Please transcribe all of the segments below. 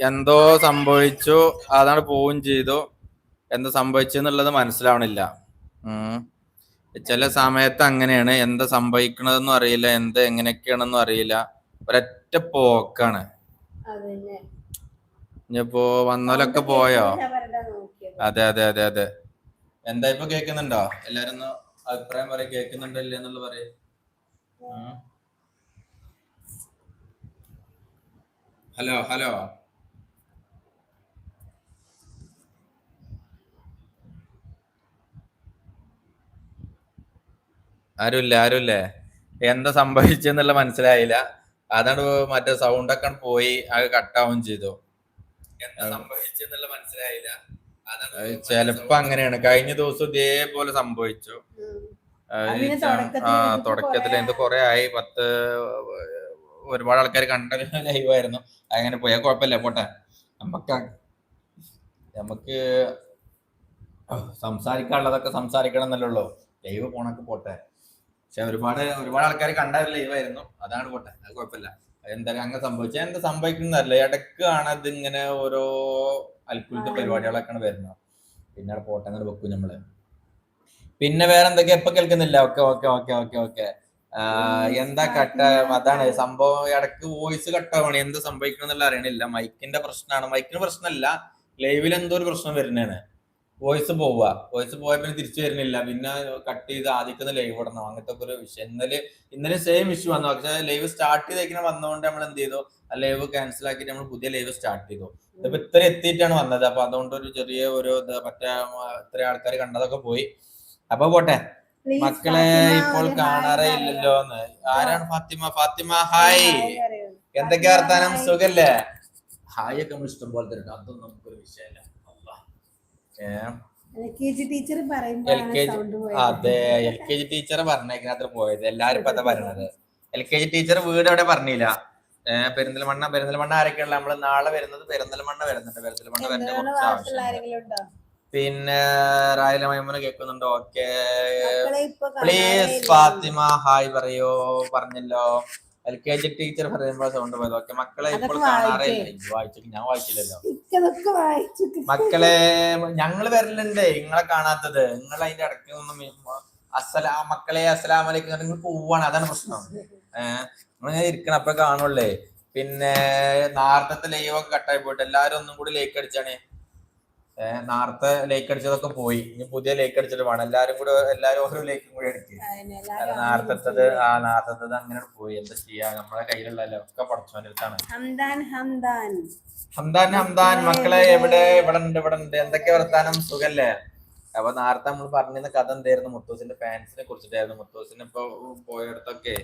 എന്തോ സംഭവിച്ചു അതാണ് പോവുകയും ചെയ്തു. എന്താ സംഭവിച്ചെന്നുള്ളത് മനസ്സിലാവണില്ല. ഉം. ചില സമയത്ത് അങ്ങനെയാണ്. എന്താ സംഭവിക്കണതെന്നും അറിയില്ല. എന്ത് എങ്ങനെയൊക്കെയാണെന്നും അറിയില്ല. ഒരൊറ്റ പോക്കാണ്. ഇനിയിപ്പോ വന്നാലൊക്കെ പോയോ. അതെ അതെ അതെ അതെ. എന്താ ഇപ്പൊ കേക്കുന്നുണ്ടോ എല്ലാരും അഭിപ്രായം പറയും. കേക്കുന്നുണ്ടോ ഇല്ലെന്നുള്ള എന്നുള്ളത് പറയും ഹലോ ഹലോ ആരുമില്ല ആരുമില്ലേ എന്താ സംഭവിച്ചെന്നുള്ള മനസ്സിലായില്ല. അതാണ് മറ്റേ സൗണ്ട് ഒക്കെ പോയി അത് കട്ടാവും ചെയ്തു. എന്താ സംഭവിച്ചെന്നുള്ള മനസ്സിലായില്ല. ചെലപ്പോ അങ്ങനെയാണ്. കഴിഞ്ഞ ദിവസം ഇതേപോലെ സംഭവിച്ചു. ആ തുടക്കത്തിൽ എന്ത് കൊറേ ആയി. പത്ത് ഒരുപാട് ആൾക്കാർ കണ്ട ലൈവായിരുന്നു അങ്ങനെ പോയാൽ കുഴപ്പമില്ല. പോട്ടെ. നമുക്ക് നമുക്ക് സംസാരിക്കാനുള്ളതൊക്കെ സംസാരിക്കണം എന്നല്ലോ ലൈവ് പോണൊക്കെ പോട്ടെ. പക്ഷെ ഒരുപാട് ഒരുപാട് ആൾക്കാർ കണ്ട ഒരു ലൈവായിരുന്നു അതാണ് പോട്ടെ. അത് കുഴപ്പമില്ല. എന്തായാലും അങ്ങനെ സംഭവിച്ചാൽ എന്താ സംഭവിക്കുന്നതല്ല ഇടയ്ക്കാണ് ഇതിങ്ങനെ ഓരോ അത്ഭുത പരിപാടികളൊക്കെ പരിപാടികളൊക്കെയാണ് വരുന്നത്. പിന്നെ പോട്ടെ അങ്ങനെ വെക്കും നമ്മൾ. പിന്നെ വേറെ എന്തൊക്കെയാ ഇപ്പൊ കേൾക്കുന്നില്ല. Okay okay okay okay okay. എന്താ കട്ട അതാണ് സംഭവം. ഇടയ്ക്ക് വോയിസ് കട്ടാവണം എന്ത് സംഭവിക്കണം എന്നുള്ള അറിയണില്ല. മൈക്കിന്റെ പ്രശ്നമാണ്. മൈക്കിന് പ്രശ്നമല്ല. ലൈവിൽ എന്തോ ഒരു പ്രശ്നം വരുന്നതാണ്. വോയിസ് പോവുക. വോയിസ് പോയ പിന്നെ തിരിച്ചു വരുന്നില്ല. പിന്നെ കട്ട് ചെയ്ത് ആദ്യത്തെ ലൈവ് ഇടണം. അങ്ങനത്തെ ഒരു വിഷയം. ഇന്നലെ ഇന്നലെ സെയിം ഇഷ്യൂ വന്നു. പക്ഷെ ലൈവ് സ്റ്റാർട്ട് ചെയ്തേക്കിനെ വന്നതുകൊണ്ട് നമ്മൾ എന്ത് ചെയ്തു? ആ ലൈവ് ക്യാൻസൽ ആക്കിയിട്ട് നമ്മൾ പുതിയ ലൈവ് സ്റ്റാർട്ട് ചെയ്തു. ഇതിപ്പോ ഇത്ര എത്തിയിട്ടാണ് വന്നത്. അപ്പൊ അതുകൊണ്ട് ഒരു ചെറിയ ഒരു മറ്റേ ഇത്ര ആൾക്കാർ കണ്ടതൊക്കെ പോയി. അപ്പൊ പോട്ടെ. മക്കളെ ഇപ്പോൾ കാണാറേ ഇല്ലല്ലോ എന്ന് ആരാണ് ഫാത്തിമ? ഫാത്തിമ ഹായ് എന്തൊക്കെ. വർത്താനം? സുഖല്ലേ? ഹായ് ഒക്കെ ഇഷ്ടം പോലെ തരുന്നു അതൊന്നും നമുക്കൊരു വിഷയമല്ല. ടീച്ചർ അതെ എൽ കെ ജി ടീച്ചറെ പറഞ്ഞേക്കിനകത്ത് പോയത്. എല്ലാരും ഇപ്പൊ അതാ പറയണത്. എൽ കെ ജി ടീച്ചർ വീട് എവിടെ പറഞ്ഞില്ല? ഏഹ് പെരിന്തൽമണ്ണ. പെരിന്തൽമണ്ണ ആരൊക്കെയുള്ള നമ്മൾ നാളെ വരുന്നത് പെരിന്തൽമണ്ണ വരുന്നുണ്ട്. പെരിന്തൽമണ്ണ വരുന്ന കുറച്ച് ആവശ്യം ആരെങ്കിലും ഉണ്ടോ? പിന്നെ റായല മൈമൂന കേൾക്കുന്നുണ്ട് ഓക്കെ. പ്ലീസ് ഫാത്തിമ ഹായ് പറയോ. പറഞ്ഞല്ലോ. എൽ കെ ജി ടീച്ചർ പറയുമ്പോ സൗണ്ട് പോയത്. ഓക്കെ മക്കളെ ഇപ്പോൾ കാണാറില്ല? വായിച്ചു. ഞാൻ വായിച്ചില്ലല്ലോ. മക്കളെ ഞങ്ങൾ വരലുണ്ട്. നിങ്ങളെ കാണാത്തത്. നിങ്ങൾ അതിന്റെ ഇടയ്ക്ക് ഒന്നും അസലാ മക്കളെ അസലാമലൈക്കും നിങ്ങൾ പോവാണ്. അതാണ് പ്രശ്നം. ഏഹ് നിങ്ങൾ ഇരിക്കണം. അപ്പൊ കാണുള്ളേ. പിന്നെ നാർത്തത്തെ ലൈവ് ഒക്കെ കട്ടായി പോയിട്ട് എല്ലാരും ഒന്നും കൂടി ലൈക്ക് അടിച്ചാണ്. ഏഹ് നാർത്തെ ലേക്ക് അടിച്ചതൊക്കെ പോയി. ഇനി പുതിയ ലേക്ക് അടിച്ചിട്ട് വേണം. എല്ലാരും കൂടെ എല്ലാരും ഓരോ ലേക്കും കൂടി അടിക്കും നാർത്തത്തത് ആ നാർത്തത്തത് അങ്ങനെ പോയി. എന്താ ചെയ്യാ? നമ്മളെ കയ്യിലുള്ള ഒക്കെ പഠിച്ചോണ്ടിട്ടാണ് ഹംദാൻ ഹംദാൻ. മക്കളെ എവിടെ? ഇവിടെ ഉണ്ട് ഇവിടെ ഉണ്ട് എന്തൊക്കെ വർത്താനം? സുഖല്ലേ? അപ്പൊ നേരത്തെ നമ്മൾ പറഞ്ഞിരുന്ന കഥ എന്തായിരുന്നു? മുത്തൂസിന്റെ ഫാൻസിനെ കുറിച്ചിട്ടായിരുന്നു. മുത്തൂസിന് ഇപ്പൊ പോയടത്തൊക്കെ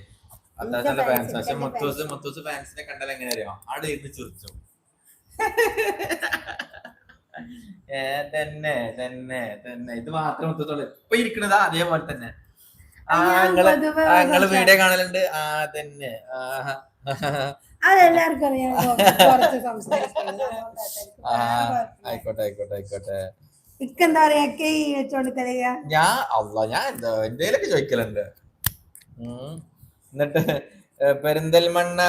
അത്യാവശ്യം നല്ല ഫാൻസ് പക്ഷെ മുത്തൂസ് മുത്തൂസ് ഫാൻസിനെ കണ്ടാൽ എങ്ങനെ അറിയാം? അവിടെ ഇരുന്ന് ചിരിച്ചു. തന്നെ തന്നെ തന്നെ. ഇത് മാത്രം മുത്തത്തോളൂ ഇപ്പൊ ഇരിക്കണതാ അതേപോലെ തന്നെ. ആ നിങ്ങൾ വീഡിയോ കാണലുണ്ട്. ആ തന്നെ. അതെല്ലാവർക്കും അറിയാം. ആയിക്കോട്ടെ ആയിക്കോട്ടെ ആയിക്കോട്ടെ. ഇക്കെന്താ പറയാ? ഈ വെച്ചോണ്ട് തരിക. ഞാൻ അല്ല ഞാൻ എന്താ എന്തേലൊക്കെ ചോദിക്കലുണ്ട്. എന്നിട്ട് പെരിന്തൽമണ്ണ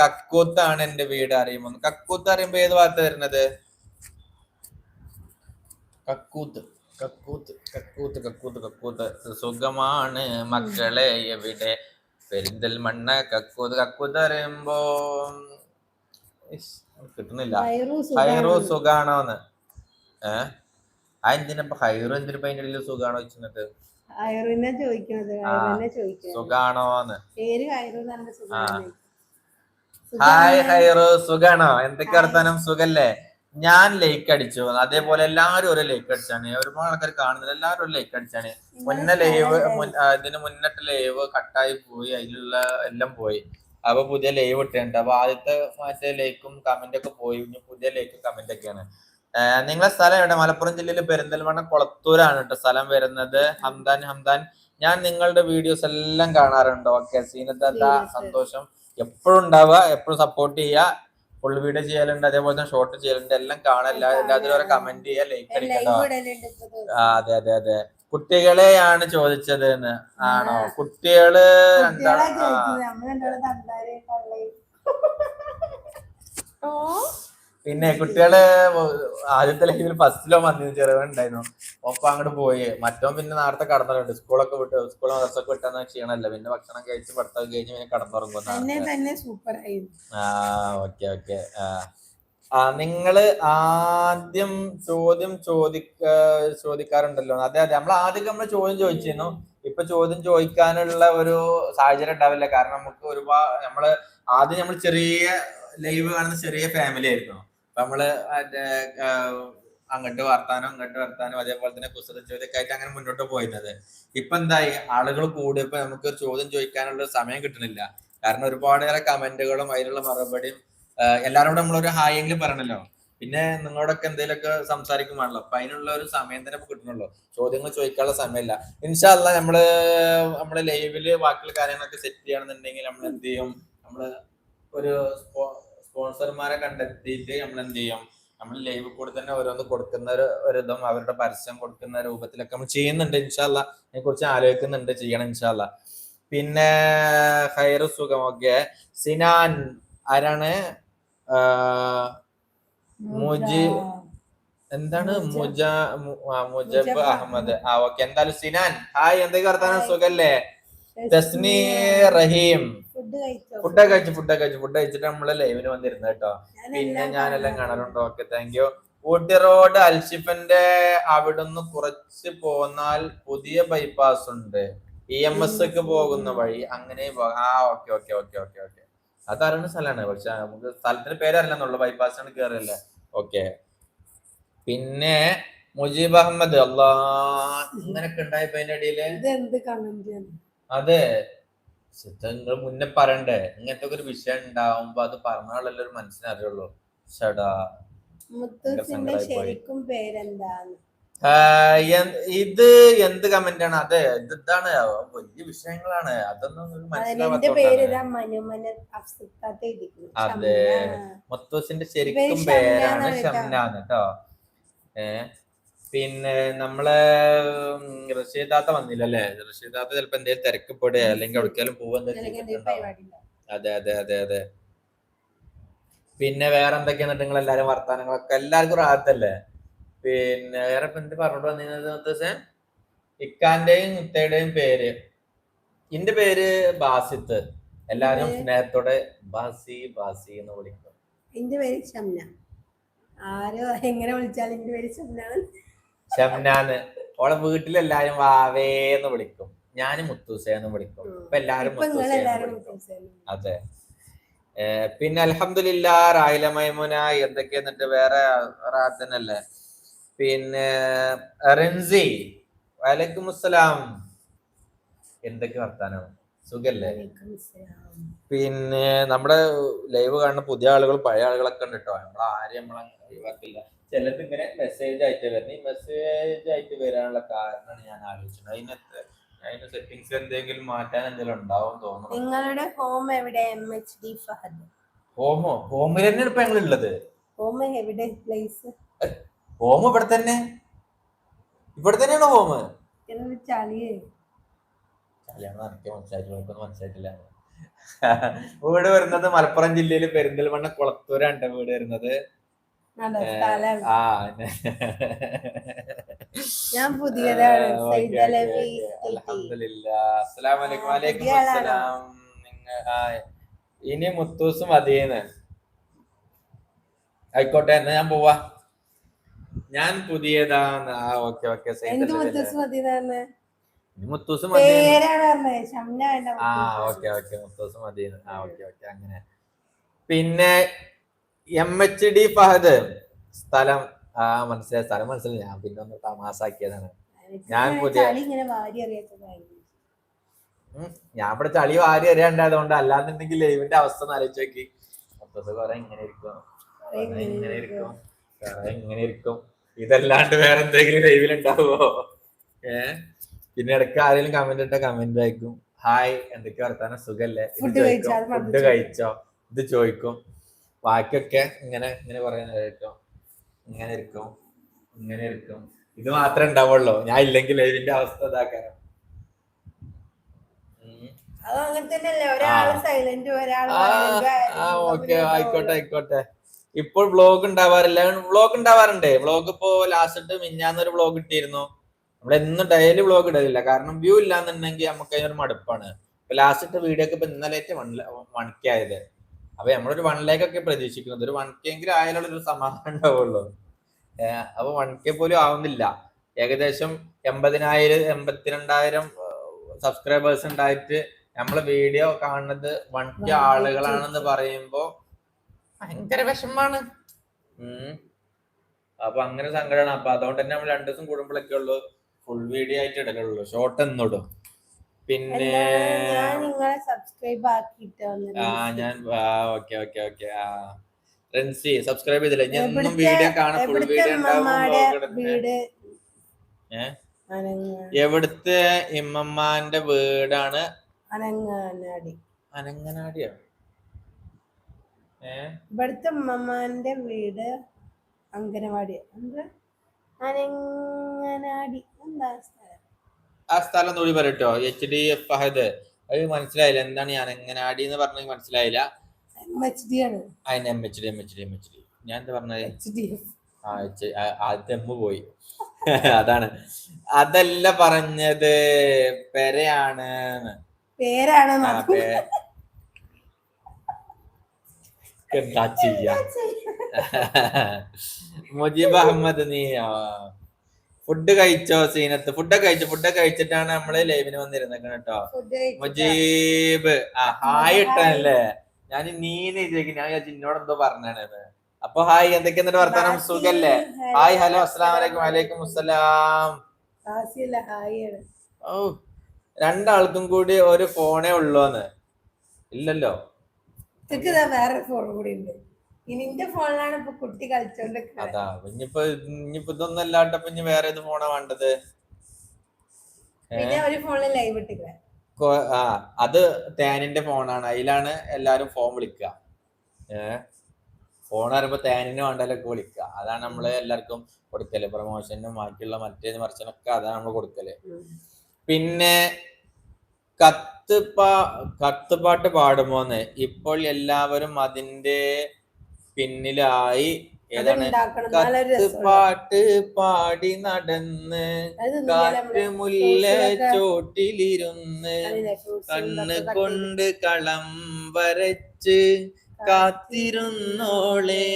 കക്കൂത്താണ് എന്റെ വീട് അറിയുമോ? കക്കൂത്ത് അറിയുമ്പോ ഏത് ഭാഗത്ത് വരുന്നത്? കക്കൂത്ത് കക്കൂത്ത് കക്കൂത്ത് കക്കൂത്ത് കക്കൂത്ത്. സുഖമാണ് മക്കളെ എവിടെ? പെരിന്തൽമണ്ണ കക്കൂത്ത് കക്കൂത്ത് അറിയുമ്പോ ഇസ്, കിട്ടുന്നില്ല. ഹൈറു സുഖാണ്. സുഖാണോന്ന്. ഏ? ആ എന്തിനപ്പൊ ഹൈറു എന്തിനപ്പൊ അതിന്റെ ഇടയിൽ സുഖാണോ വെച്ചിട്ട് സുഖാണോന്ന്. ഹായ് ഹൈറു സുഖാണോ? എന്തൊക്കെ വർത്താനം? സുഖല്ലേ? ഞാൻ ലൈക്ക് അടിച്ചു. അതേപോലെ എല്ലാരും ഒരു ലൈക്ക് അടിച്ചാണ്. ഒരുപാട് ആൾക്കാർ കാണുന്നില്ല. എല്ലാരും ഒരു ലൈക്ക് അടിച്ചാണ്. മുന്നേ ലൈവ് ഇതിന് മുന്നിട്ട് ലൈവ് കട്ടായി പോയി. അതിലുള്ള എല്ലാം പോയി. അപ്പൊ പുതിയ ലൈവ് ഇട്ടുണ്ട് അപ്പൊ ആദ്യത്തെ മറ്റേ ലൈക്കും കമന്റ് ഒക്കെ പോയി. ഇനി പുതിയ ലൈക്കും കമന്റ് ഒക്കെയാണ്. നിങ്ങളെ സ്ഥലം എവിടെ? മലപ്പുറം ജില്ലയിൽ പെരിന്തൽമണ്ണ കൊളത്തൂരാണ് കേട്ടോ സ്ഥലം വരുന്നത്. ഹംദാൻ ഹംദാൻ. ഞാൻ നിങ്ങളുടെ വീഡിയോസ് എല്ലാം കാണാറുണ്ട്. ഓക്കെ സീനത്ത സന്തോഷം? എപ്പോഴും ഉണ്ടാവുക. എപ്പോഴും സപ്പോർട്ട് ചെയ്യുക. ഫുൾ വീഡിയോ ചെയ്യലുണ്ട് അതേപോലെ തന്നെ ഷോർട്ട് ചെയ്യലുണ്ട്. എല്ലാം കാണല്ല എല്ലാത്തിനും എല്ലാത്തിലും ഓരോ കമന്റ് ചെയ്യുക ലൈക്ക് അടിക്കണോ ആ, അതെ അതെ അതെ. കുട്ടികളെയാണ് ചോദിച്ചത് എന്ന് ആണോ? കുട്ടികൾ രണ്ടാളും പിന്നെ കുട്ടികൾ ആദ്യത്തെ ലൈഫിൽ ഫസ്റ്റിലോ വന്നിരുന്നു ചെറുവനുണ്ടായിരുന്നു ഒപ്പം അങ്ങോട്ട് പോയി. മറ്റോ പിന്നെ നേരത്തെ കടന്നുണ്ട് സ്കൂളൊക്കെ വിട്ട് സ്കൂൾ മദർസൊക്കെ വിട്ടാന്ന് ക്ഷീണമല്ല? പിന്നെ ഭക്ഷണം കഴിച്ച് പഠിത്തം കഴിഞ്ഞ് പിന്നെ കടന്നുറങ്ങും ആ ഓക്കെ ഓക്കെ ആ നിങ്ങൾ ആദ്യം ചോദ്യം ചോദിക്ക ചോദിക്കാറുണ്ടല്ലോ. അതെ അതെ. നമ്മൾ ആദ്യം നമ്മൾ ചോദ്യം ചോദിച്ചിരുന്നു. ഇപ്പൊ ചോദ്യം ചോദിക്കാനുള്ള ഒരു സാഹചര്യം ഉണ്ടാവില്ല. കാരണം നമുക്ക് ഒരുപാട് നമ്മൾ ആദ്യം നമ്മൾ ചെറിയ ലൈവ് കാണുന്ന ചെറിയ ഫാമിലി ആയിരുന്നു. നമ്മൾ മറ്റേ, അങ്ങോട്ട് വർത്താനം അങ്ങോട്ട് വർത്താനം അതേപോലെ തന്നെ കുസൃതി ചോദ്യമൊക്കെ ആയിട്ട് അങ്ങനെ മുന്നോട്ട് പോയിരുന്നത്. ഇപ്പൊ എന്തായി? ആളുകൾ കൂടിയപ്പോ നമുക്ക് ചോദ്യം ചോദിക്കാനുള്ള സമയം കിട്ടണില്ല. കാരണം ഒരുപാടേറെ കമന്റുകളും അതിനുള്ള മറുപടിയും എല്ലാവരോടും നമ്മളൊരു ഹായ് എങ്കിലും പറയണല്ലോ. പിന്നെ നിങ്ങളോടൊക്കെ എന്തെങ്കിലുമൊക്കെ സംസാരിക്കുവാണല്ലോ അപ്പൊ അതിനുള്ള ഒരു സമയം തന്നെ കിട്ടണല്ലോ ചോദ്യങ്ങൾ ചോദിക്കാനുള്ള സമയമില്ല. ഇൻഷാല്ല നമ്മൾ നമ്മൾ ലൈവിൽ ബാക്കിയുള്ള കാര്യങ്ങളൊക്കെ സെറ്റ് ചെയ്യണമെന്നുണ്ടെങ്കിൽ നമ്മൾ എന്ത് ചെയ്യും? നമ്മൾ ഒരു സ്പോൺസർമാരെ കണ്ടെത്തിയിട്ട് നമ്മൾ എന്ത് ചെയ്യും നമ്മൾ ലൈവ് കൂടെ തന്നെ ഓരോന്ന് കൊടുക്കുന്ന ഒരു ഒരു ഇതും അവരുടെ പരസ്യം കൊടുക്കുന്ന രൂപത്തിലൊക്കെ നമ്മൾ ചെയ്യുന്നുണ്ട് ഇൻഷാല്ല അതിനെ കുറിച്ച് ആലോചിക്കുന്നുണ്ട് ചെയ്യണം ഇൻഷാല്ല പിന്നെ ഹൈർ സുഖം. ഓക്കെ. സിനാൻ. ആരാണ്? മുജി എന്താണ്? മുജ. മുജബ് അഹമ്മദ്. ആ ഓക്കെ. എന്തായാലും സിനാൻ. ഹായ് എന്തൊക്കെ വർത്താനം? സുഖല്ലേ? തസ്നി റഹീം ഫുഡ് കഴിച്ചോ? ഫുഡ് കഴിച്ചു ഫുഡ് കഴിച്ചിട്ട് നമ്മൾ ലൈവിന് വന്നിരുന്നു കേട്ടോ. പിന്നെ ഞാനെല്ലാം കാണാറുണ്ടോ. Okay thank you Ooty road അൽഷിഫന്റെ അവിടുന്ന് കുറച്ച് പോന്നാൽ പുതിയ ബൈപ്പാസ് ഉണ്ട്. ഇ എം എസ് ഒക്കെ പോകുന്ന വഴി അങ്ങനെ ആ okay okay okay okay okay അത് അറിയുന്ന സ്ഥലമാണ്. പക്ഷെ നമുക്ക് സ്ഥലത്തിന്റെ പേരറിയില്ലെന്നുള്ളു ബൈപ്പാസാണ് കേറിയല്ലേ. ഓക്കെ പിന്നെ മുജീബ് അഹമ്മദ്. അള്ളാ ഇങ്ങനൊക്കെ ഉണ്ടായപ്പോ അതിന്റെ ഇടയിൽ അതെ. നിങ്ങൾ മുന്നേ പറയണ്ടേ? ഇങ്ങനത്തെ ഒരു വിഷയം ഉണ്ടാവുമ്പോ അത് പറഞ്ഞാലല്ലേ ഒരു മനസ്സിനറിയുള്ളൂ ചേടാ മുത്തൂസിന്റെ. ശരിക്കും പേരെന്താന്ന് ഇത് എന്ത് കമന്റ് ആണ്? അതെ ഇതാണ്. വലിയ വിഷയങ്ങളാണ്. അതൊന്നും മനസ്സിലാവാത്ത അതെ. മുത്തൂസിന്റെ ശരിക്കും പേരാണ് ഷംനാന്ന് കേട്ടോ. ഏ? പിന്നെ നമ്മളെ റഷീദാത്ത റഷീദാത്ത വന്നില്ലല്ലേ? റഷീദാത്ത ചിലപ്പോ എന്തെങ്കിലും തിരക്കപ്പെടുക അല്ലെങ്കിൽ എവിടേക്കാലും പോവുക. അതെ അതെ അതെ അതെ. പിന്നെ വേറെ എന്തൊക്കെയാണ് നിങ്ങൾ എല്ലാരും വർത്താനങ്ങളൊക്കെ? എല്ലാവർക്കും റാത്തല്ലേ പിന്നെ വേറെ ഇപ്പൊ എന്ത് പറഞ്ഞോട്ട് വന്നിരുന്നത് ഇക്കാന്റെയും മുത്തയുടെയും പേര്. എന്റെ പേര് ബാസിത്ത്. എല്ലാരും സ്നേഹത്തോടെ ബാസി ബാസി എന്ന് വിളിക്കും. എന്റെ പേര് ഷംന. ആരോ എങ്ങനെ വിളിച്ചാലും എന്റെ പേര് ഷംനാണ് ഷംനാന്ന് ഓളെ വീട്ടിലെല്ലാരും വാവേന്ന് വിളിക്കും. ഞാൻ മുത്തൂസേന്ന് വിളിക്കും. ഇപ്പൊ എല്ലാരും അതെ. പിന്നെ അലഹമില്ല റായില മൈമുന എന്തൊക്കെ എന്നിട്ട് വേറെ റാത്തനല്ലേ? പിന്നെ റിൻസി വലൈക്കും അസ്സലാം എന്തൊക്കെ വർത്താനം? സുഖല്ലേ. പിന്നെ നമ്മുടെ ലൈവ് കാണുന്ന പുതിയ ആളുകൾ പഴയ ആളുകളൊക്കെ ഉണ്ട് കേട്ടോ നമ്മളാരും നമ്മളെ ഒഴിവാക്കില്ല. ചിലത് ഇങ്ങനെ മെസ്സേജ് ആയിട്ട് വരുന്നത് ഈ മെസ്സേജ് ആയിട്ട് വരാനുള്ള കാരണമാണ് ഞാൻ ആലോചിച്ചത്. അതിനകത്ത് അതിന്റെ സെറ്റിങ്സ് എന്തെങ്കിലും മാറ്റാൻ എന്തെങ്കിലും ഉണ്ടാവും തോന്നുന്നു. നിങ്ങളുടെ ഹോം എവിടെ? M H D Fahad. Homo ഹോമിൽ തന്നെ ഇപ്പൊ ഞങ്ങൾ ഉള്ളത്. ഹോം എവിടെ? പ്ലേസ് ഹോം ഇവിടെ തന്നെ. ഇവിടെ തന്നെയാണ് ഹോം ചളിയേ. കല്യാണം എനിക്ക് മനസ്സിലായിട്ടില്ല. മനസ്സിലായിട്ടില്ല. വീട് വരുന്നത് മലപ്പുറം ജില്ലയിൽ പെരിന്തൽമണ്ണ കുളത്തൂരാണ് വീട് വരുന്നത്. ആ. ഞാൻ പുതിയതാണ് ഇനി മുത്തൂസും അതീന്ന് ആയിക്കോട്ടെ എന്നാ ഞാൻ പോവാ. ഞാൻ പുതിയതാണ് ആ ഓക്കെ ഓക്കെ മുത്തൂസും ആ. ഓക്കെ ഓക്കെ മുത്തൂസ് മതി ആ ഓക്കെ ഓക്കെ അങ്ങനെ. പിന്നെ എം എച്ച് ഡി ഫഹദ് സ്ഥലം ആ മനസ്സിലായി. സ്ഥലം മനസ്സിലായി. ഞാൻ പിന്നെ ഒന്ന് തമാസാക്കിയതാണ്. ഞാൻ പുതിയ-. ഞാൻ ഇവിടെ ചളി വാരി അറിയാണ്ടായതുകൊണ്ട് അല്ലാന്നുണ്ടെങ്കിൽ ലൈവിന്റെ അവസ്ഥ ഒന്ന് ആലോചിച്ച് നോക്കി. മുത്തൂസ് കുറെ ഇങ്ങനെ ഇരിക്കും. ഇങ്ങനെ ഇരിക്കും. കുറെ ഇങ്ങനെ ഇരിക്കും. ഇതല്ലാണ്ട് വേറെ എന്തെങ്കിലും ലൈവിൽ ഉണ്ടാവുമോ? ഏ? പിന്നെ ഇടയ്ക്ക് ആരെങ്കിലും കമന്റ് ഇട്ട കമന്റ് അയക്കും. ഹായ് എന്തൊക്കെ വർത്താനം? സുഖല്ലേ? ഫുഡ് കഴിച്ചോ? ഇത് ചോദിക്കും. ബാക്കിയൊക്കെ ഇങ്ങനെ ഇങ്ങനെ പറയുന്നത് കേട്ടോ ഇങ്ങനെ ഇരിക്കും ഇങ്ങനെ ഇരിക്കും. ഇത് മാത്രമേ ഉണ്ടാവുള്ളൂ. ഞാൻ ഇല്ലെങ്കിൽ ഇതിന്റെ അവസ്ഥ ഇതാക്കാനും. നമ്മൾ ഓക്കെ ആയിക്കോട്ടെ ആയിക്കോട്ടെ. ഇപ്പോൾ വ്ളോഗ് ഉണ്ടാവാറില്ല. വ്ളോഗ് ഉണ്ടാവാറുണ്ട്. വ്ളോഗ് ഇപ്പോ ലാസ്റ്റ് മിഞ്ഞാന്നൊരു ബ്ലോഗ് വ്ളോഗ് ഇട്ടിരുന്നു നമ്മൾ എന്നും ഡെയിലി വ്ളോഗ് ഇടലില്ല. കാരണം വ്യൂ ഇല്ലാന്നുണ്ടെങ്കിൽ നമുക്ക് അതിനൊരു മടുപ്പാണ്. ഇപ്പൊ ലാസ്റ്റ് വീഡിയോ ഒക്കെ ഇപ്പൊ ഇന്നലെ വൺ ആയത്. അപ്പൊ നമ്മളൊരു വൺ ലേക്ക് ഒക്കെ പ്രതീക്ഷിക്കുന്നത് ഒരു വൺ കെ എങ്കിലും ആയാലുള്ള ഒരു സമാധാനം ഉണ്ടാവുള്ളൂ. അപ്പൊ വൺ കെ പോലും ആവുന്നില്ല. ഏകദേശം എൺപതിനായിരം എൺപത്തിരണ്ടായിരം സബ്സ്ക്രൈബേഴ്സ് ഉണ്ടായിട്ട് നമ്മളെ വീഡിയോ കാണുന്നത് വൺ കെ ആളുകളാണെന്ന് പറയുമ്പോ ഭയങ്കര വിഷമാണ്. അപ്പൊ അങ്ങനെ സങ്കടമാണ് അപ്പൊ അതുകൊണ്ട് തന്നെ നമ്മൾ രണ്ടു ദിവസം കൂടുമ്പോഴൊക്കെ ഉള്ളു ഫുൾ വീഡിയോ ആയിട്ട് ഇടലുള്ളൂ ഷോർട്ട് എന്നിടും. പിന്നെ ഞാൻ നിങ്ങളെ സബ്സ്ക്രൈബ് ആക്കിയിട്ട് ആ ഞാൻ ഓക്കെ ഓക്കെ ഓക്കെ ആ. റെൻസി സബ്സ്ക്രൈബ് ചെയ്തില്ല? ഞാൻ ഒന്നും വീഡിയോ കാണാൻ ഫുൾ വീഡിയോ ഉണ്ടാവും എവിടുത്തെ ഇമ്മമ്മാന്റെ വീടാണ്? അനങ്ങാനാടി. അനങ്ങനാടിയോ? ഇവിടുത്തെ ഉമ്മമാന്റെ വീട് അങ്കനവാടി എന്താ? അനങ്ങനാടി. എന്താ ആ സ്ഥലം കൂടി പറയട്ടോ എച്ച് ഡി എഫ് ഫഹദ് അത് മനസ്സിലായില്ല. എന്താണ് ഞാൻ അനങ്ങനാടി എന്ന് പറഞ്ഞ മനസ്സിലായില്ല. എം ആണ്. അതിന് M H D M H D M H D ഞാൻ എന്താ പറഞ്ഞത്? ആ ആദ്യത്തെ പോയി. അതാണ്. അതല്ല പറഞ്ഞത്. പെരയാണ്. പേരാണ് എന്താ ചെയ്യാ? മുജീബ് അഹമ്മദ് നീ ഫുഡ് കഴിച്ചോ സീനത്ത്? ഫുഡൊക്കെ കഴിച്ചു? ഫുഡൊക്കെ കഴിച്ചിട്ടാണ് നമ്മൾ ലൈവിന് വന്നിരുന്നത് കേട്ടോ ഫുഡ് മുജീബ്. ആ ഹായ് ഇട്ടല്ലേ ഞാൻ നീന്ന് ചോദിക്കും ഞാൻ വിചാരിച്ചു എന്നോട് എന്തോ പറഞ്ഞാണ് അപ്പൊ ഹായ് എന്തൊക്കെ എന്നിട്ട് വർത്താനം? സുഖല്ലേ? ഹായ് ഹലോ അസ്സലാം വലൈക്കും വലൈക്കും അസ്സലാം. ഓ രണ്ടാൾക്കും കൂടി ഒരു ഫോണേ ഉള്ളൂന്ന്. ഇല്ലല്ലോ. വേറെ ഫോൺ കൂടി ഉണ്ട്. ഫോണിലാണ് ഇപ്പൊ കുട്ടി അതാ ഇനിയിപ്പോ ഇനിയിപ്പോ ഇതൊന്നും അല്ലാണ്ടപ്പോ ഇനി വേറെ ഏത് ഫോണാ വേണ്ടത്? പിന്നെ ഒരു ഫോണിൽ ലൈവ് ഇട്ടില്ല ആ അത് തേനിന്റെ ഫോണാണ്. അതിലാണ് എല്ലാരും ഫോൺ വിളിക്കുക ഏ? ഫോൺ പറയുമ്പോ തേനിന് വേണ്ടാലൊക്കെ വിളിക്കുക അതാണ് നമ്മൾ എല്ലാവർക്കും കൊടുക്കൽ. പ്രൊമോഷനും ബാക്കിയുള്ള മറ്റേത് മറിച്ചനൊക്കെ അതാണ് നമ്മൾ കൊടുക്കൽ. പിന്നെ കത്ത് പാ കത്തുപാട്ട് പാടുമോന്ന് ഇപ്പോൾ എല്ലാവരും അതിന്റെ പിന്നിലായി പാട്ട് പാടി നടന്ന് കാറ്റ് മുല്ല ചോട്ടിലിരുന്ന് കണ്ണ് കൊണ്ട് കളം വരച്ച് കാത്തിരുന്നോളേ.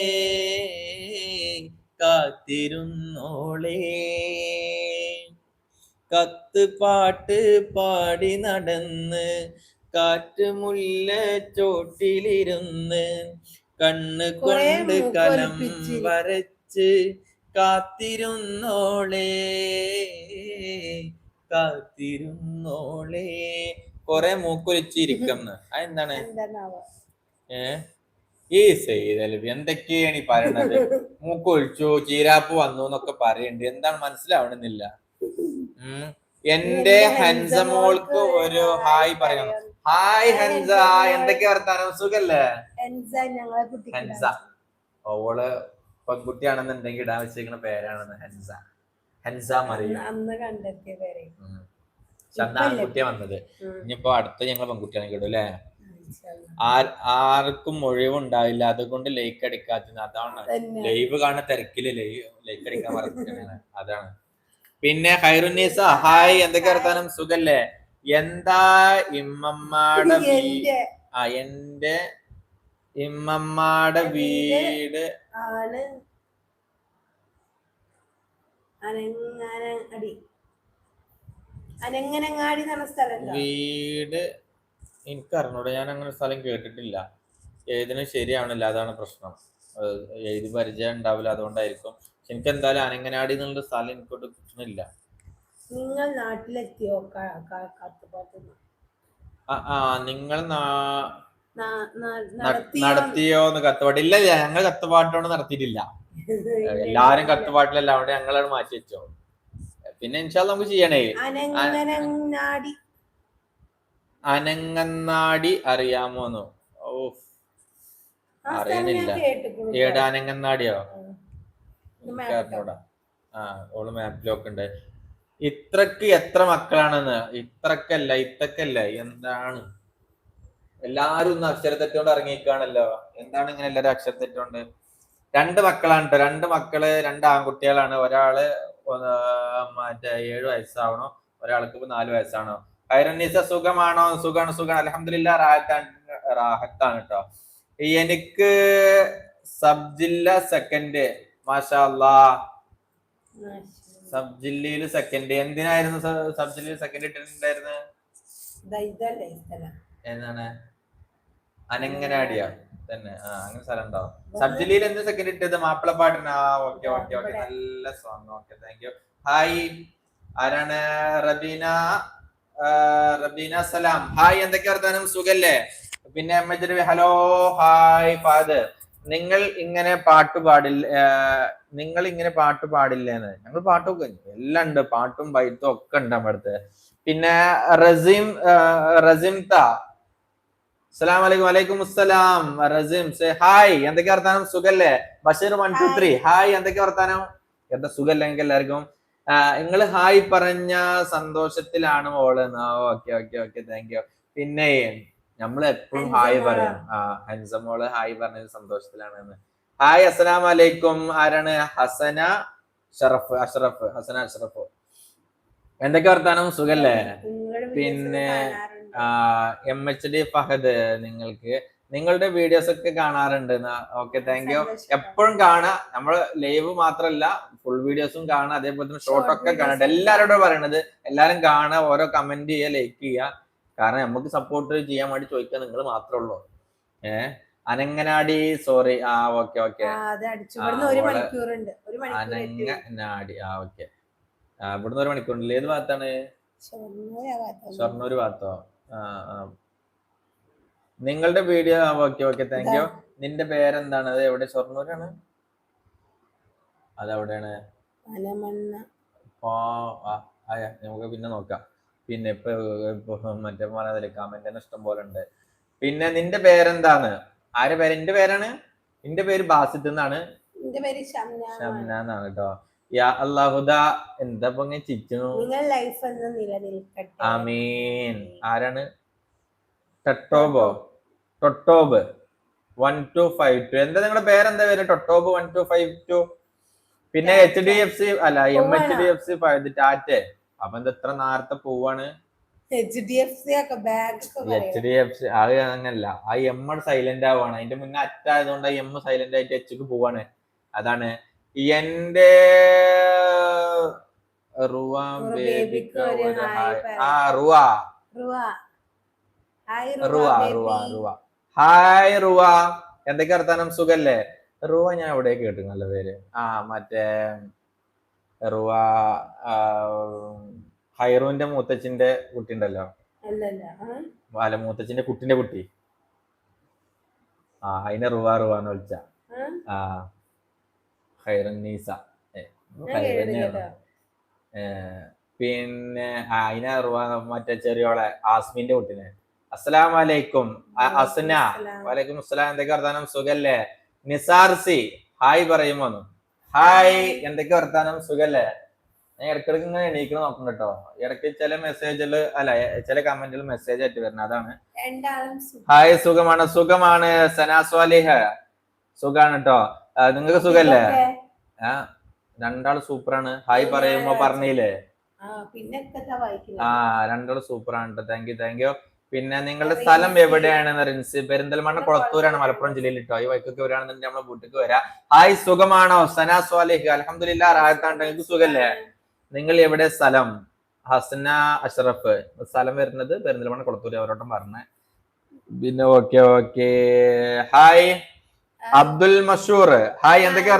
കാത്തിരുന്നോളേ. കത്ത് പാട്ട് പാടി നടന്ന് കാറ്റ് മുല്ല ചോട്ടിലിരുന്ന് കണ്ണ് കൊണ്ട് കലം. വരച്ച് കാത്തിരുന്നോളേ കാത്തിരുന്നോളേ. കൊറേ മൂക്കൊലിച്ചിരിക്കുന്നു. അതെന്താണ്? ഏ? ഈ സെയ്തലബി എന്തൊക്കെയാണ് ഈ പറയണത്? മൂക്കൊലിച്ചു ചീരാപ്പ് വന്നു എന്നൊക്കെ പറയുന്നുണ്ട് എന്താണ് മനസ്സിലാവണമെന്നില്ല ഉം. എന്റെ ഹൻസമോൾക്ക് ഒരു ഹായ് പറയണം. ഹായ് ഹൻസ. എന്തൊക്കെ വർത്താനം? സുഖല്ലേ? ഹൻസ. ഓൾ പെൺകുട്ടിയാണെന്നുണ്ടെങ്കിൽ ഇടാൻ വെച്ചിരിക്കുന്ന പേരാണെന്ന് ഹൻസ. ഹൻസ മറിയ. അന്ന് കണ്ടെത്തിയ പേരെ. ഉം. പക്ഷെ അന്ന് ആൺകുട്ടിയാ വന്നത്. ഇനിയിപ്പോ അടുത്ത ഞങ്ങൾ പെൺകുട്ടിയാണ് കേട്ടു അല്ലേ? ആർ- ആർക്കും ഒഴിവുണ്ടാവില്ല അതുകൊണ്ട് ലൈക്ക് അടിക്കാത്ത അതാണ്. ലൈവ് കാണാൻ തിരക്കിൽ ലൈവ് ലൈക്ക് അടിക്കാൻ പറഞ്ഞാണ് അതാണ്. പിന്നെ ഹൈറുന്നീസ ഹായ്. എന്തൊക്കെ വർത്താനം? സുഖല്ലേ? എന്താ എന്റെ. ആ എന്റെ ഇമ്മമ്മാടെ വീട്. ആണ് അനങ്ങാനടി അനങ്ങനങ്ങാടി എന്ന് സ്ഥലം വീട് എനിക്ക് അറിഞ്ഞൂടെ ഞാൻ അങ്ങനെ സ്ഥലം കേട്ടിട്ടില്ല. എഴുതിന് ശരിയാവണില്ല. അതാണ് പ്രശ്നം. ഏത് എഴുതി പരിചയം ഉണ്ടാവില്ല അതുകൊണ്ടായിരിക്കും. പക്ഷെ എനിക്ക് എന്തായാലും അനങ്ങനാടി എന്നുള്ള സ്ഥലം എനിക്കോട്ട് കിട്ടണില്ല. നിങ്ങൾ നാട്ടിലെത്തിയോ? ആ ആ നിങ്ങൾ ന- നടത്തിയോ? എന്ന് കത്തുപാട്ട് ഇല്ല ഞങ്ങൾ കത്തുപാട്ടോട് നടത്തിയിട്ടില്ല. എല്ലാരും കത്തുപാട്ടിലല്ല അവിടെ ഞങ്ങളാണ് മാറ്റി വെച്ചോ. പിന്നെ ഇൻഷാൽ നമുക്ക് ചെയ്യണേ. അനങ്ങന്നാടി അറിയാമോന്ന്. ഓ അറിയണില്ല. ഏട അനങ്ങന്നാടിയോ ആ. ഓൾ മാപ്പിലൊക്കെ ഉണ്ട് ഇത്രക്ക് എത്ര മക്കളാണെന്ന്? ഇത്രക്കല്ല ഇത്രക്കല്ല എന്താണ്? എല്ലാരും ഒന്ന് അക്ഷരത്തെറ്റോണ്ട് ഇറങ്ങിക്കാണല്ലോ എന്താണ് ഇങ്ങനെ എല്ലാരും അക്ഷരത്തെറ്റോണ്ട് രണ്ട് മക്കളാണ് ട്ടോ. രണ്ട് മക്കൾ രണ്ട് ആൺകുട്ടികളാണ്. ഒരാൾ മറ്റേ ഏഴ് വയസ്സാവണോ. ഒരാൾക്ക് ഇപ്പൊ നാല് വയസ്സാണോ. ഐറനീസ സുഖമാണോ? സുഖാണ് സുഖം അലഹമില്ല റാഹത്താണ് റാഹത്താണ് കേട്ടോ എനിക്ക് സബ് ജില്ല സെക്കൻഡ് മാഷാ. അല്ലാ സബ് ജില്ലയിൽ സെക്കൻഡ്. എന്തിനായിരുന്നു സബ് ജില്ലയിൽ സെക്കൻഡ് ഇട്ടിട്ടുണ്ടായിരുന്നത് ഇതല്ലേ എന്താണ് അനങ്ങനാടിയ. തന്നെ. ആ അങ്ങനെ സ്ഥലം ഉണ്ടാവും. സബ് ജില്ലയിൽ എന്ത് സെക്കൻഡ് ഇട്ടത്? മാപ്പിളപ്പാട്ടിന്. ആ ഓക്കെ ഓക്കെ ഓക്കെ നല്ല song okay thank you hi ആരാണ്? റബീന റബീന സലാം. ഹായ് എന്തൊക്കെ വർത്താനം? സുഖല്ലേ? പിന്നെ അമ്മച്ചി ഹലോ ഹായ് ഫാദർ നിങ്ങൾ ഇങ്ങനെ പാട്ട് പാടില്ല നിങ്ങൾ ഇങ്ങനെ പാട്ട് പാടില്ലേന്ന്. ഞങ്ങൾ പാട്ടൊക്കെ എല്ലാം ഉണ്ട്. പാട്ടും ബൈത്തും ഒക്കെ ഉണ്ട് നമ്മുടെ അടുത്ത്. പിന്നെ റസീം ആ, റസീം ത. അസ്സലാം വലൈക്കും വലൈക്കും അസ്സലാം. റസീം സേ ഹായ് എന്തൊക്കെ വർത്താനം? സുഖല്ലേ? Basheer one two three hi എന്തൊക്കെ വർത്താനം? എന്താ സുഖല്ലേ നിങ്ങൾക്ക് എല്ലാവർക്കും നിങ്ങൾ ഹായ് പറഞ്ഞ സന്തോഷത്തിലാണ് മോൾ. Okay okay okay thank you പിന്നെ നമ്മൾ എപ്പോഴും ഹായ് പറയാം. ആ ഹൻസ മോൾ ഹായ് പറഞ്ഞ സന്തോഷത്തിലാണ് ഹായ് അസ്സലാം വലൈക്കും ആരാണ്? ഹസന ഷറഫ് അഷറഫ്. ഹസന അഷറഫ്. എന്തൊക്കെ വർത്താനം? സുഖല്ലേ? പിന്നെ. എം എച്ച് ഡി ഫഹദ് നിങ്ങൾക്ക്. നിങ്ങളുടെ വീഡിയോസ് ഒക്കെ കാണാറുണ്ട്. ഓക്കെ താങ്ക് യു എപ്പോഴും കാണാം. നമ്മൾ ലൈവ് മാത്രല്ല ഫുൾ വീഡിയോസും കാണാം. അതേപോലെ തന്നെ ഷോർട്ട് ഒക്കെ കാണട്ടെ എല്ലാവരോടും പറയണത് എല്ലാരും കാണാ ഓരോ കമന്റ് ചെയ്യുക ലൈക്ക് ചെയ്യുക കാരണം നമുക്ക് സപ്പോർട്ട് ചെയ്യാൻ വേണ്ടി ചോദിക്കാൻ നിങ്ങൾ മാത്രമേ ഉള്ളൂ. ഏഹ് അനങ്ങനാടി സോറി ആ ഓക്കെ ഓക്കെ മണിക്കൂറുണ്ട്. അനങ്ങനാടി ആ ഓക്കെ ഇവിടുന്ന് ഒരു മണിക്കൂറില്ല ഏത് ഭാഗത്താണ്? ഷൊർണൂർ ഭാഗത്തോ? നിങ്ങളുടെ video okay okay thank you നിന്റെ പേരെന്താണ്? അത് എവിടെ? ഷൊർണൂരാണ്? അതെവിടെയാണ്? നമുക്ക് പിന്നെ നോക്കാം. പിന്നെ ഇപ്പൊ മറ്റേ പറഞ്ഞതിൽ കമന്റ് തന്നെ ഇഷ്ടം പോലെ ഉണ്ട്. പിന്നെ നിന്റെ പേരെന്താണ്? ആരുടെ പേര്? എന്റെ പേരാണ്? എന്റെ പേര് ബാസിത്ത് എന്നാണ്? ഷംന എന്നാണ് കേട്ടോ. യാ അള്ളാഹുദ എന്താ ഇങ്ങനെ നിങ്ങൾ ലൈഫ് എന്ന് നിലനിൽക്കട്ടെ. ആമീൻ. ആരാണ്? ടട്ടോബോ ടൊട്ടോബ് വൺ ടു ഫൈവ് ടു. എന്താ നിങ്ങളുടെ പേരെന്താ പേര്? ടൊട്ടോബ് വൺ ടു ഫൈവ് ടു. പിന്നെ എച്ച് ഡി എഫ് സി അല്ല M H D F C ടാറ്റേ. അപ്പൊ എന്താ ഇത്ര നേരത്തെ പോവാണ്? എച്ച് ഡി എഫ് സി ഒക്കെ ബാഗ് ഒക്കെ എച്ച് പറയാം ഡി എഫ് സി അത് അങ്ങനല്ല. ആ എം സൈലന്റ് ആവാണ് അതിന്റെ മുന്നേ അറ്റായതുകൊണ്ട് എം സൈലന്റ് ആയിട്ട് എച്ച് പോവാണ്. അതാണ് എന്റെ ഹായ്. റുവ. എന്തൊക്കെ അർത്ഥാനം സുഖല്ലേ? റുവ ഞാൻ എവിടെ കേട്ടു നല്ല പേര്. ആ മറ്റേ റുവ ഹൈറുവിന്റെ മൂത്തച്ഛന്റെ കുട്ടി ഉണ്ടല്ലോ? അല്ല മൂത്തച്ഛന്റെ കുട്ടിന്റെ കുട്ടി. ആ അതിനെ റുവ റുവ എന്ന് വിളിച്ച ആ? ഹൈറന്നീസ പിന്നെ അയിന മറ്റേ ചെറിയോളെ ആസ്മിന്റെ കുട്ടിനെ. അസ്സലാം വലൈക്കും അസ്ന. വലൈക്കും അസ്സലാം. എന്തൊക്കെ വർത്താനം? സുഖല്ലേ? നിസാർസി ഹായ് പറയുമോ ഹായ് എന്തൊക്കെ വർത്താനം? സുഖല്ലേ? ഞാൻ ഇടയ്ക്കിടയ്ക്ക് ഇങ്ങനെ എണീക്കണം നോക്കണം കേട്ടോ. ഇടയ്ക്ക് ചില മെസ്സേജിൽ അല്ല ചില കമന്റിൽ മെസ്സേജ് ആയിട്ട് വരുന്നത് അതാണ്. ഹായ് സുഖമാണ് സുഖമാണ്. സനാസ്വാലിഹ സുഖാണ് കേട്ടോ. നിങ്ങൾക്ക് സുഖല്ലേ? ആ രണ്ടാൾ സൂപ്പറാണ്. ഹായ് പറയുമ്പോ പറഞ്ഞില്ലേ? ആ രണ്ടാൾ സൂപ്പറാണ് ആണ് താങ്ക് യു താങ്ക് യു പിന്നെ നിങ്ങളുടെ. സ്ഥലം എവിടെയാണ് റിൻസ് പെരിന്തൽമണ്ണ കുളത്തൂരാണ് മലപ്പുറം ജില്ലയിൽ കേട്ടോ ഈ വൈക്കൊക്കെ വരാണെന്നുണ്ടെങ്കിൽ നമ്മളെ വീട്ടിലേക്ക് വരാം. ഹായ് സുഖമാണോ? സനാസ്വാലിഹ് അലഹമില്ല റാഹത്താണ് നിങ്ങൾക്ക് സുഖല്ലേ? നിങ്ങൾ എവിടെ സ്ഥലം? ഹസന അഷ്റഫ്. സ്ഥലം വരുന്നത് പെരിന്തൽമണ്ണ കുളത്തൂർ അവരോട്ടം പറഞ്ഞേ. പിന്നെ okay okay. Hi. Abdul Mashoor. Hi എന്തൊക്കെ